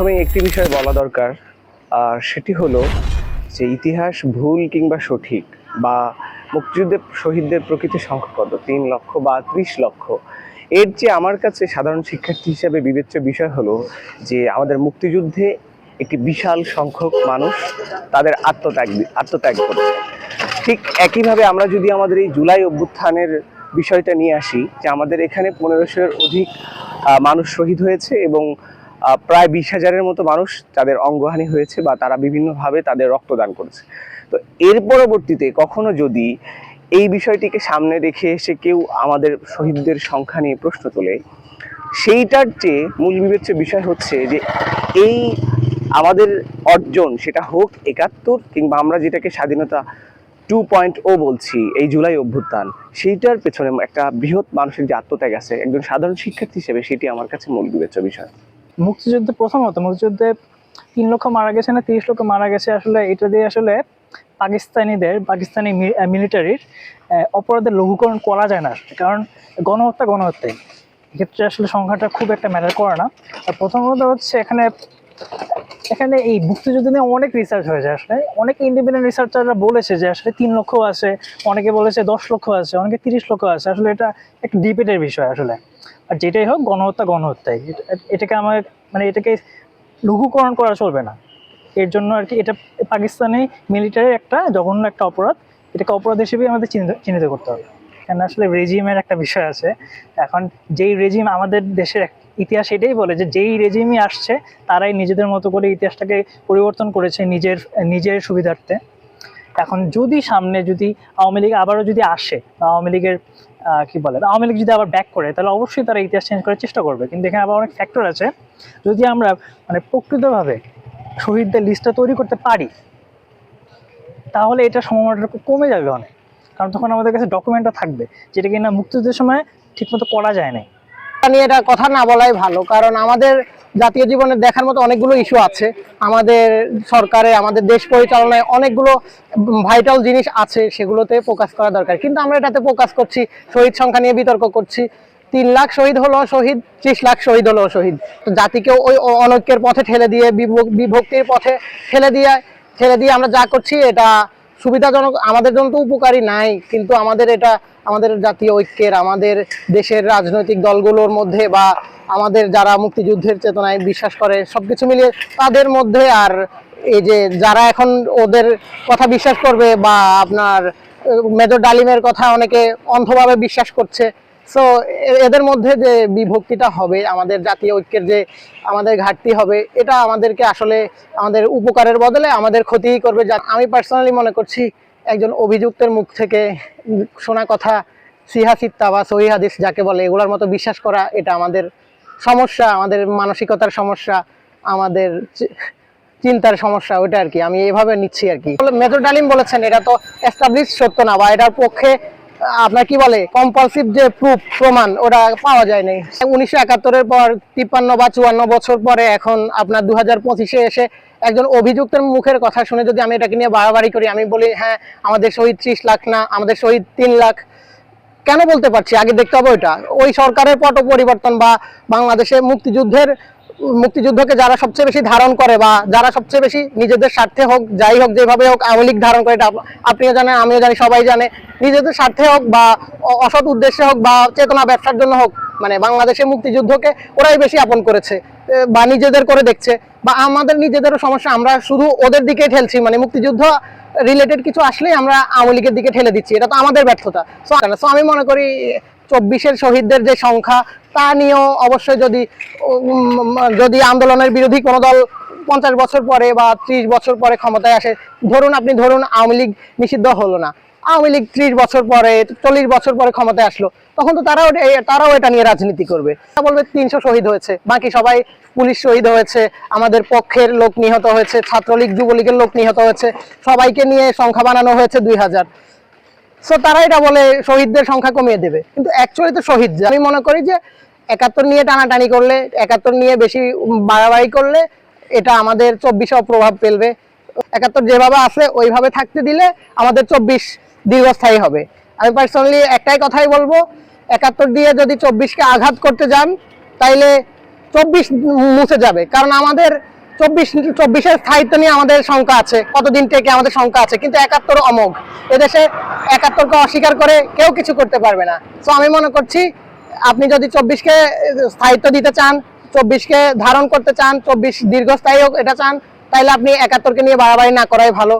প্রথমে একটি বিষয় বলা দরকার আর সেটি হলো যে ইতিহাস ভুল কিংবা সঠিক বা মুক্তিযুদ্ধের শহীদদের প্রকৃত সংখ্যা কত? তিন লক্ষ বা ত্রিশ লক্ষ? এর যে আমার কাছে সাধারণ শিক্ষার্থী হিসাবে বিবেচ্য বিষয় হলো যে আমাদের মুক্তিযুদ্ধে একটি বিশাল সংখ্যক মানুষ তাদের আত্মত্যাগ আত্মত্যাগ করে। ঠিক একইভাবে আমরা যদি আমাদের এই জুলাই অভ্যুত্থানের বিষয়টা নিয়ে আসি যে আমাদের এখানে পনেরোশোর অধিক মানুষ শহীদ হয়েছে এবং প্রায় বিশ হাজারের মতো মানুষ তাদের অঙ্গহানি হয়েছে বা তারা বিভিন্নভাবে তাদের রক্তদান করেছে। তো এর পরবর্তীতে কখনো যদি এই বিষয়টিকে সামনে রেখে এসে কেউ আমাদের শহীদদের সংখ্যা নিয়ে প্রশ্ন তোলে, সেইটার চেয়ে মূল বিবেচ্য বিষয় হচ্ছে যে এই আমাদের অর্জন, সেটা হোক একাত্তর কিংবা আমরা যেটাকে স্বাধীনতা টু পয়েন্ট ও বলছি, এই জুলাই অভ্যুত্থান, সেইটার পেছনে একটা বৃহৎ মানুষের যে আত্মত্যাগ আছে, একজন সাধারণ শিক্ষার্থী হিসেবে সেটি আমার কাছে মূল বিবেচ্য বিষয়। মুক্তিযুদ্ধে প্রথমত, মুক্তিযুদ্ধে তিন লক্ষ মারা গেছে না তিরিশ লক্ষ মারা গেছে আসলে এটা দিয়ে আসলে পাকিস্তানিদের, পাকিস্তানি মিলিটারির অপরাধের লঘুকরণ করা যায় না কারণ গণহত্যা গণহত্যাই এক্ষেত্রে আসলে সংখ্যাটা খুব একটা ম্যাটার করে না। আর প্রথমত হচ্ছে এখানে এখানে এই মুক্তিযুদ্ধ নিয়ে অনেক রিসার্চ হয়েছে আসলে। অনেক ইন্ডিপেন্ডেন্ট রিসার্চাররা বলেছে যে আসলে তিন লক্ষ আছে, অনেকে বলেছে দশ লক্ষ আছে, অনেকে তিরিশ লক্ষ আছে। আসলে এটা একটা ডিবেটের বিষয় আসলে। আর যেটাই হোক, গণহত্যা গণহত্যাই। এটা- এটাকে আমার মানে এটাকে লঘুকরণ করা চলবে না। এর জন্য আর কি এটা পাকিস্তানি মিলিটারির একটা জঘন্য একটা অপরাধ। এটাকে অপরাধ হিসেবেই আমাদের চিহ্নিত করতে হবে। কেন আসলে রেজিমের একটা বিষয় আছে। এখন যেই রেজিম আমাদের দেশের ইতিহাস এটাই বলে যে যেই রেজিমই আসছে, তারাই নিজেদের মতো করে ইতিহাসটাকে পরিবর্তন করেছে নিজের নিজের সুবিধার্থে। এখন যদি সামনে যদি আওয়ামী লীগ আবারও যদি আসে, আওয়ামী লীগের কি বলে, আওয়ামী লীগ যদি আবার ব্যাক করে, তাহলে অবশ্যই তারা ইতিহাস চেঞ্জ করার চেষ্টা করবে। কিন্তু এখানে আবার অনেক ফ্যাক্টর আছে। যদি আমরা মানে প্রকৃতভাবে শহীদদের লিস্টটা তৈরি করতে পারি, তাহলে এটা সম্ভাবনাটা কমে যাবে অনেক। কারণ তখন আমাদের কাছে ডকুমেন্টটা থাকবে, যেটা কিনা মুক্তিযুদ্ধের সময় ঠিকমতো করা যায় না নিয়ে এটা কথা না বলাই ভালো, কারণ আমাদের জাতীয় জীবনে দেখার মতো অনেকগুলো ইস্যু আছে। আমাদের সরকারে, আমাদের দেশ পরিচালনায় অনেকগুলো ভাইটাল জিনিস আছে, সেগুলোতে ফোকাস করা দরকার। কিন্তু আমরা এটাতে ফোকাস করছি, শহীদ সংখ্যা নিয়ে বিতর্ক করছি। তিন লাখ শহীদ হলো শহীদ, ত্রিশ লাখ শহীদ হলো শহীদ। তো জাতিকে ওই অনৈক্যের পথে ঠেলে দিয়ে বিভক- বিভক্তির পথে ঠেলে দিয়ে ঠেলে দিয়ে আমরা যা করছি, এটা সুবিধাজনক, আমাদের জন্য তো উপকারী নাই, কিন্তু আমাদের এটা, আমাদের জাতীয় ঐক্যের, আমাদের দেশের রাজনৈতিক দলগুলোর মধ্যে বা আমাদের যারা মুক্তিযুদ্ধের চেতনায় বিশ্বাস করে সব কিছু মিলিয়ে তাদের মধ্যে আর এই যে যারা এখন ওদের কথা বিশ্বাস করবে বা আপনার মেজর ডালিমের কথা অনেকে অন্ধভাবে বিশ্বাস করছে সো এদের মধ্যে যে বিভক্তিটা হবে, আমাদের জাতীয় ঐক্যের যে আমাদের ঘাটতি হবে, এটা আমাদেরকে আসলে আমাদের উপকারের বদলে আমাদের ক্ষতিই করবে। যা আমি পার্সোনালি মনে করছি একজন অভিযুক্তের মুখ থেকে শোনা কথা, সিহা সিত্তা বা সহি হাদিস যাকে বলে, এগুলোর মতো বিশ্বাস করা, এটা আমাদের সমস্যা, আমাদের মানসিকতার সমস্যা, আমাদের চিন্তার সমস্যা, ওইটা আর কি। আমি এইভাবে নিচ্ছি আর কি। মেজর ডালিম বলেছেন, এটা তো এস্টাবলিশ সত্য না বা এটার পক্ষে আপনার কি বলে কম্পালসিভ যে প্রুফ প্রমাণ, ওটা পাওয়া যায় নাই উনিশশো একাত্তরের পর তিপ্পান্ন বা চুয়ান্ন বছর পরে এখন আপনার দু হাজার পঁচিশে এসে একজন অভিযুক্তের মুখের কথা শুনে যদি আমি এটাকে নিয়ে বাড়াবাড়ি করি, আমি বলি হ্যাঁ আমাদের শহীদ ত্রিশ লাখ না, আমাদের শহীদ তিন লাখ। কেন বলতে পারছি? আগে দেখতে হবে ওইটা। ওই সরকারের পট পরিবর্তন বা বাংলাদেশে মুক্তিযুদ্ধের মুক্তিযুদ্ধকে যারা সবচেয়ে বেশি ধারণ করে বা যারা সবচেয়ে বেশি নিজেদের স্বার্থে হোক, যাই হোক, যেভাবে হোক, আওয়ামী লীগ ধারণ করে, এটা আপনিও জানেন, আমিও জানি, সবাই জানে, নিজেদের স্বার্থে হোক বা অসৎ উদ্দেশ্যে হোক বা চেতনা ব্যবসার জন্য হোক মানে বাংলাদেশের মুক্তিযুদ্ধকে ওরাই বেশি আপন করেছে বা নিজেদের করে দেখছে, বা আমাদের নিজেদেরও সমস্যা, আমরা শুধু ওদের দিকে ঠেলছি মানে মুক্তিযুদ্ধ রিলেটেড কিছু আসলেই আমরা আওয়ামী লীগের দিকে ঠেলে দিচ্ছি, এটা তো আমাদের ব্যর্থতা। সো আমি মনে করি চব্বিশের শহীদদের যে সংখ্যা, তা নিয়েও অবশ্যই যদি যদি আন্দোলনের বিরোধী কোনো দল পঞ্চাশ বছর পরে বা ত্রিশ বছর পরে ক্ষমতায় আসে, ধরুন আপনি ধরুন আওয়ামী লীগ নিষিদ্ধ হলো না, আওয়ামী লীগ ত্রিশ বছর পরে, চল্লিশ বছর পরে ক্ষমতায় আসলো, তখন তো তারাও তারাও এটা নিয়ে রাজনীতি করবে। তারা বলবে তিনশো শহীদ হয়েছে, বাকি সবাই পুলিশ শহীদ হয়েছে, আমাদের পক্ষের লোক নিহত হয়েছে, ছাত্রলীগ, যুবলীগের লোক নিহত হয়েছে, সবাইকে নিয়ে সংখ্যা বানানো হয়েছে দুই হাজার। সো তারা এটা বলে, শহীদদের সংখ্যা কমিয়ে দেবে। কিন্তু অ্যাকচুয়ালি তো শহীদ। আমি মনে করি যে, একাত্তর নিয়ে টানাটানি করলে, একাত্তর নিয়ে বেশি বাড়াবাড়ি করলে, এটা আমাদের চব্বিশেও প্রভাব ফেলবে। একাত্তর যেভাবে আছে, ওইভাবে থাকতে দিলে আমাদের চব্বিশ দীর্ঘস্থায়ী হবে। আমি পার্সোনালি একটাই কথাই বলব, একাত্তর দিয়ে যদি চব্বিশকে আঘাত করতে যান, তাইলে চব্বিশ মুছে যাবে। কারণ আমাদের চব্বিশ চব্বিশের স্থায়িত্ব নিয়ে আমাদের শঙ্কা আছে, কতদিন থেকে আমাদের শঙ্কা আছে, কিন্তু একাত্তর অমোঘ। এদেশে একাত্তরকে অস্বীকার করে কেউ কিছু করতে পারবে না। তো আমি মনে করছি, আপনি যদি চব্বিশকে স্থায়িত্ব দিতে চান, চব্বিশকে ধারণ করতে চান, চব্বিশ দীর্ঘস্থায়ী হোক, এটা চান তাহলে আপনি একাত্তরকে নিয়ে বাড়াবাড়ি না করাই ভালো।